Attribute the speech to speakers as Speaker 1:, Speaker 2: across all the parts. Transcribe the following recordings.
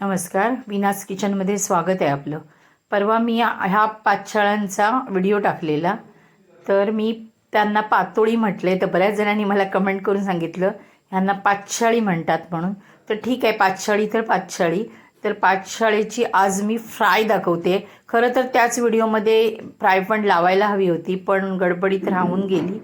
Speaker 1: नमस्कार विनास किचनमध्ये स्वागत आहे आपलं. परवा मी ह्या पाचशाळांचा व्हिडिओ टाकलेला तर मी त्यांना पातोळी म्हटले तर बऱ्याच जणांनी मला कमेंट करून सांगितलं ह्यांना पाचशाळी म्हणतात म्हणून. तर ठीक आहे पाचशाळी तर पाचशाळी. तर पातशाळेची आज मी फ्राय दाखवते. खरं तर त्याच व्हिडिओमध्ये फ्राय पण लावायला हवी होती पण गडबडीत राहून गेली.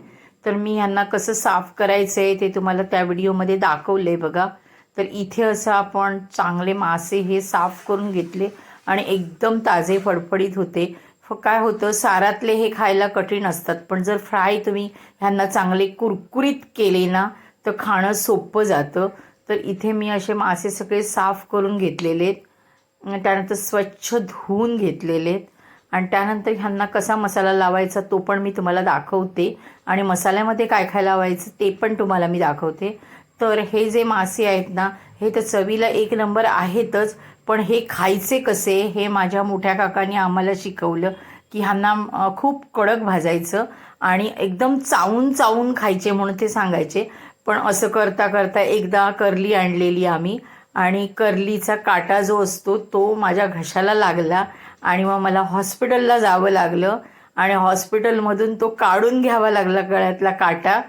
Speaker 1: तर मी ह्यांना कसं साफ करायचं आहे ते तुम्हाला त्या व्हिडिओमध्ये दाखवलं आहे बघा. तर इथे असं आपण चांगले मासे हे साफ करून घेतले आणि एकदम ताजे फडफडीत होते. फ काय होतं सारातले हे खायला कठीण असतात पण जर फ्राय तुम्ही ह्यांना चांगले कुरकुरीत केले ना तर खाणं सोपं जातं. तर इथे मी असे मासे सगळे साफ करून घेतलेले आहेत. त्यानंतर स्वच्छ धुवून घेतलेले आहेत. आणि त्यानंतर ह्यांना कसा मसाला लावायचा तो पण मी तुम्हाला दाखवते. आणि मसाल्यामध्ये काय काय लावायचं ते पण तुम्हाला मी दाखवते. तर हे जे मासे आहेत ना हे तर चवीला एक नंबर आहेतच पण हे खायचे कसे हे माझ्या मोठ्या काकांनी आम्हाला शिकवलं की ह्यांना खूप कडक भाजायचं आणि एकदम चावून चावून खायचे म्हणून ते सांगायचे. पण असं करता करता एकदा करली आणलेली आम्ही आणि करलीचा काटा जो असतो तो माझ्या घशाला लागला आणि मग मला हॉस्पिटलला जावं लागलं आणि हॉस्पिटलमधून तो काढून घ्यावा लागला गळ्यातला काटा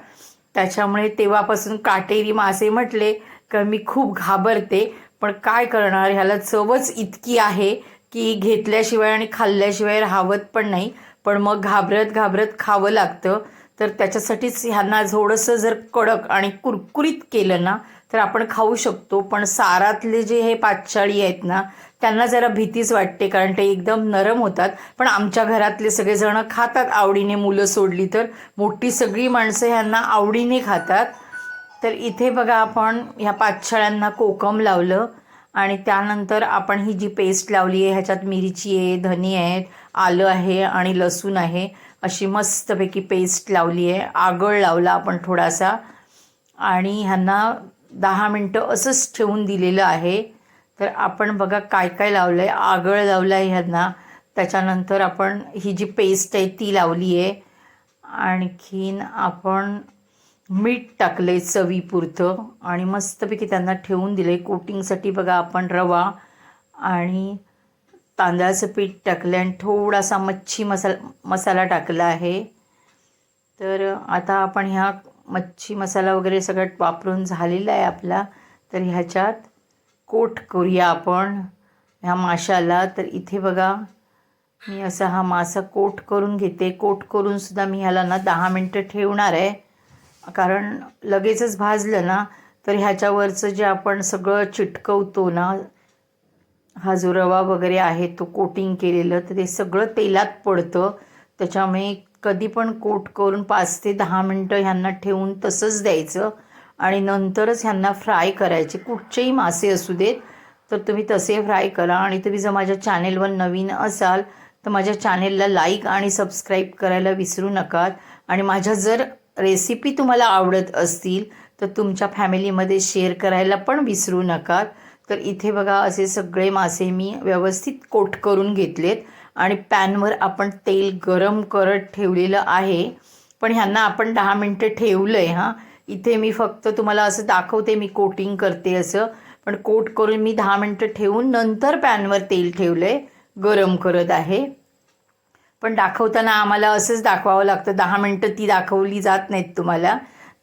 Speaker 1: त्याच्यामुळे तेव्हापासून काटेरी मासे म्हटले का मी खूप घाबरते. पण काय करणार? ह्याला चवच इतकी आहे की घेतल्याशिवाय आणि खाल्ल्याशिवाय राहवत पण नाही. पण मग घाबरत घाबरत खावं लागतं. तर त्याच्यासाठीच ह्यांना थोडंसं जर कडक आणि कुरकुरीत केलं ना तर आपण खाऊ शकतो पण सारातले जे हे पाचशाळी आहेत ना त्यांना जरा भीतीच वाटते कारण ते एकदम नरम होतात. पण आमच्या घरातले सगळेजण खातात आवडीने मुलं सोडली तर. मोठी सगळी माणसं ह्यांना आवडीने खातात. तर इथे बघा आपण ह्या पाचशाळ्यांना कोकम लावलं आणि त्यानंतर आपण ही जी पेस्ट लावली आहे ह्याच्यात मिरची आहे धनी आहेत आलं आहे आणि लसूण आहे अशी मस्तपैकी पेस्ट लावली आहे. आगळ लावला आपण थोडासा. आणि ह्यांना दहा मिनटं असंच ठेवून दिलेलं आहे. तर आपण बघा काय काय लावलं आहे आगळ लावलं आहे ह्यांना. त्याच्यानंतर आपण ही जी पेस्ट आहे ती लावली आहे. आणखीन आपण मीठ टाकलं आहे चवीपुरतं आणि मस्तपैकी त्यांना ठेवून दिलं आहे कोटिंगसाठी बघा आपण रवा आणि तांदळाचं पीठ टाकलं आणि थोडासा मच्छी मसाला मसाला टाकला आहे. तर आता आपण ह्या मच्छी मसाला वगैरे सगळं वापरून झालेला आहे आपला. तर ह्याच्यात कोट करूया आपण. ह्या माशाला. तर इथे बघा मी असा हा मासा कोट करून घेते. कोट करूनसुद्धा मी ह्याला ना दहा मिनटं ठेवणार आहे. कारण लगेचच भाजलं ना तर ह्याच्यावरचं जे आपण सगळं चिटकवतो ना हा जो रवा वगैरे आहे तो कोटिंग केलेलं तर ते सगळं तेलात पडतं. त्याच्यामुळे कधी पण कोट करून पाच ते दहा मिनटं ह्यांना ठेवून तसंच द्यायचं. आणि नंतरच ह्यांना फ्राय करायचे. कुठचेही मासे असू देत तर तुम्ही तसे फ्राय करा. आणि तुम्ही जर माझ्या चॅनेलवर नवीन असाल तर माझ्या चॅनेलला लाईक आणि सबस्क्राईब करायला विसरू नका आणि माझ्या जर रेसिपी तुम्हाला आवडत असतील तर तुमच्या फॅमिलीमध्ये शेअर करायला पण विसरू नका तर इथे बघा असे सगळे मासे मी व्यवस्थित कोट करून घेतलेत. आणि पॅनवर आपण तेल गरम करत ठेवलेलं आहे. पण ह्यांना आपण दहा मिनटं ठेवलं आहे हां. इथे मी फक्त तुम्हाला असं दाखवते मी कोटिंग करते असं. पण कोट करून मी दहा मिनटं ठेवून नंतर पॅनवर तेल ठेवलं आहे गरम करत आहे. पण दाखवताना आम्हाला असंच दाखवावं लागतं दहा मिनटं ती दाखवली जात नाहीत तुम्हाला.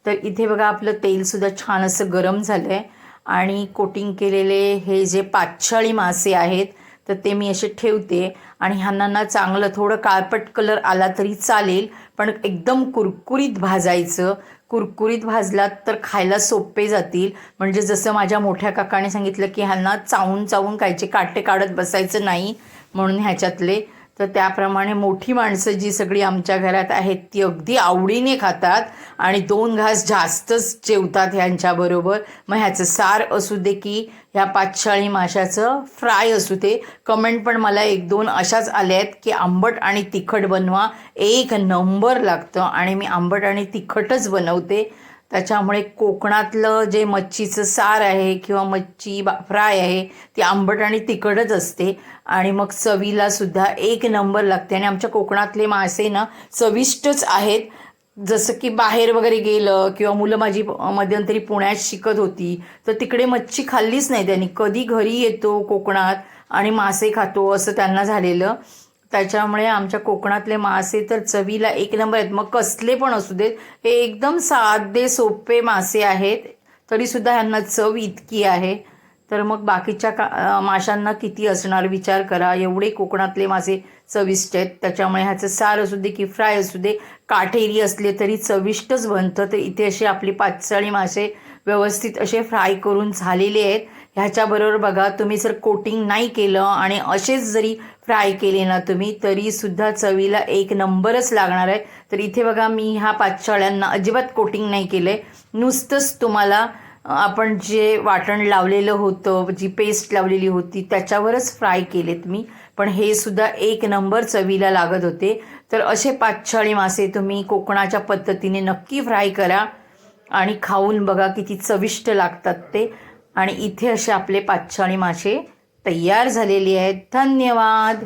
Speaker 1: तर इथे बघा आपलं तेलसुद्धा छान असं गरम झालं आहे आणि कोटिंग केलेले हे जे पाचशाळी मासे आहेत तर ते मी असे ठेवते. आणि ह्यांना ना चांगलं थोडं काळपट कलर आला तरी चालेल. पण एकदम कुरकुरीत भाजायचं. कुरकुरीत भाजलात तर खायला सोपे जातील. म्हणजे जसं माझ्या मोठ्या काकाने सांगितलं की ह्यांना चावून चावून खायचे काटे काढत बसायचं नाही म्हणून ह्याच्यातले तर त्याप्रमाणे मोठी माणसं जी सगळी आमच्या घरात आहेत ती अगदी आवडीने खातात आणि दोन घास जास्तच जेवतात ह्यांच्याबरोबर. मग ह्याचं सार असू दे की ह्या पाचशाळी माशाचं फ्राय असू दे. कमेंट पण मला एक दोन अशाच आल्या आहेत की आंबट आणि तिखट बनवा. एक नंबर लागतं आणि मी आंबट आणि तिखटच बनवते. त्याच्यामुळे कोकणातलं जे मच्छीचं सार आहे किंवा मच्छी बा फ्राय आहे ती आंबट आणि तिखटच असते. आणि मग चवीला सुद्धा एक नंबर लागते. आणि आमच्या कोकणातले मासे ना चविष्टच आहेत. जसं की बाहेर वगैरे गेलं किंवा मुलं माझी मध्यंतरी पुण्यात शिकत होती तर तिकडे मच्छी खाल्लीच नाही त्यांनी. कधी घरी येतो कोकणात आणि मासे खातो असं त्यांना झालेलं. त्याच्यामुळे आमच्या कोकणातले मासे तर चवीला एक नंबर आहेत. मग कसले पण असू देत हे एकदम साधे सोपे मासे आहेत. तरीसुद्धा ह्यांना चव इतकी आहे. तर मग बाकीच्या का माशांना किती असणार विचार करा. एवढे कोकणातले मासे चविष्ट आहेत. त्याच्यामुळे ह्याचं सार असू दे की फ्राय असू दे काटेरी असले तरी चविष्टच बनतं. तर इथे असे आपली पाचसाळी मासे व्यवस्थित असे फ्राय करून झालेले आहेत. ह्याच्याबरोबर बघा तुम्ही जर कोटिंग नाही केलं आणि असेच जरी फ्राय केले ना तुम्ही तरीसुद्धा चवीला एक नंबरच लागणार आहे. तर इथे बघा मी ह्या पाचशाळ्यांना अजिबात कोटिंग नाही केलं आहे नुसतंच तुम्हाला आपण जे वाटण लावलेलं होतं जी पेस्ट लावलेली होती त्याच्यावरच फ्राय केलेत मी. पण हे सुद्धा एक नंबर चवीला लागत होते. तर असे पाचशाळी मासे तुम्ही कोकणाच्या पद्धतीने नक्की फ्राय करा आणि खाऊन बघा किती चविष्ट लागतात ते. आणि इथे असे आपले पाचशाळी मासे तयार झालेली आहेत. धन्यवाद.